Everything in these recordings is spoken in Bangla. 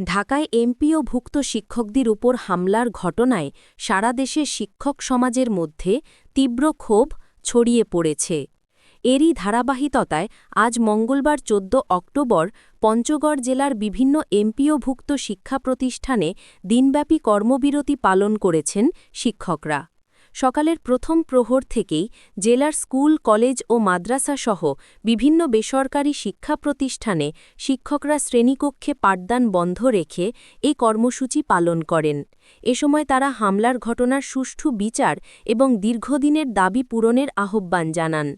ঢাকায় এমপিওভুক্ত শিক্ষকদের উপর হামলার ঘটনায় সারা দেশের শিক্ষক সমাজের মধ্যে তীব্র ক্ষোভ ছড়িয়ে পড়েছে। এরই ধারাবাহিকতায় আজ মঙ্গলবার ১৪ অক্টোবর পঞ্চগড় জেলার বিভিন্ন এমপিওভুক্ত শিক্ষা প্রতিষ্ঠানে দিনব্যাপী কর্মবিরতি পালন করেছেন শিক্ষকরা। সকালের প্রথম প্রহর থেকেই জেলার স্কুল, কলেজ ও মাদ্রাসাসহ বিভিন্ন বেসরকারি শিক্ষা প্রতিষ্ঠানে শিক্ষকরা শ্রেণীকক্ষে পাঠদান বন্ধ রেখে এই কর্মসূচি পালন করেন। এ সময় তারা হামলার ঘটনার সুষ্ঠু বিচার এবং দীর্ঘদিনের দাবি পূরণের আহ্বান জানান।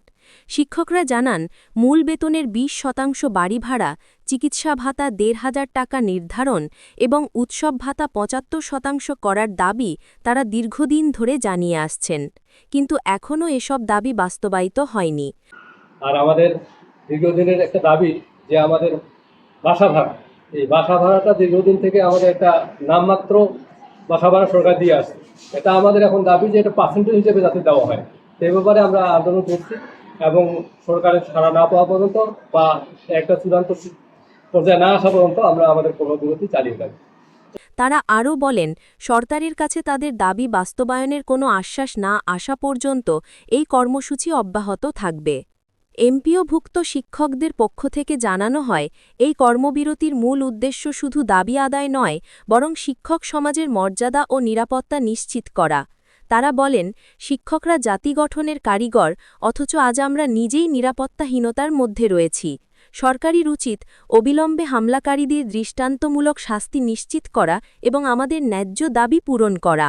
শিক্ষকরা জানান, মূল বেতনের ২০ শতাংশ বাড়ি ভাড়া, চিকিৎসা ভাতা দেড় হাজার টাকা নির্ধারণ এবং উৎসব ভাতা পঁচাত্তর শতাংশ করার দাবি তারা দীর্ঘদিন ধরে জানিয়ে আসছেন। কিন্তু এখনও এসব দাবি বাস্তবায়িত হয়নি। আর আমাদের দীর্ঘদিনের একটা দাবি যে আমাদের বাসা ভাড়া, এই বাসা ভাড়াটা দীর্ঘদিন থেকে আমাদের একটা নামমাত্র বাসা ভাড়া সরকার দিয়ে আসে এটা আমাদের এখন দাবি যে এটা পার্সেন্টেজ হিসেবে যাতে দেওয়া হয়। সেই ব্যাপারে আমরা আন্দোলন করছি। এবং সরকারের সাড়া না পাওয়া পর্যন্ত বা একটা চূড়ান্ত পর্যায়ে না আসা পর্যন্ত আমরা আমাদের কর্মবিরতি চালিয়ে যাব। তারা আরও বলেন, সরকারের কাছে তাদের দাবি বাস্তবায়নের কোনো আশ্বাস না আসা পর্যন্ত এই কর্মসূচি অব্যাহত থাকবে। এমপিওভুক্ত শিক্ষকদের পক্ষ থেকে জানানো হয়, এই কর্মবিরতির মূল উদ্দেশ্য শুধু দাবি আদায় নয়, বরং শিক্ষক সমাজের মর্যাদা ও নিরাপত্তা নিশ্চিত করা। তারা বলেন, শিক্ষকরা জাতি গঠনের কারিগর, অথচ আজ আমরা নিজেই নিরাপত্তাহীনতার মধ্যে রয়েছি। সরকারির উচিত অবিলম্বে হামলাকারীদের দৃষ্টান্তমূলক শাস্তি নিশ্চিত করা এবং আমাদের ন্যায্য দাবি পূরণ করা।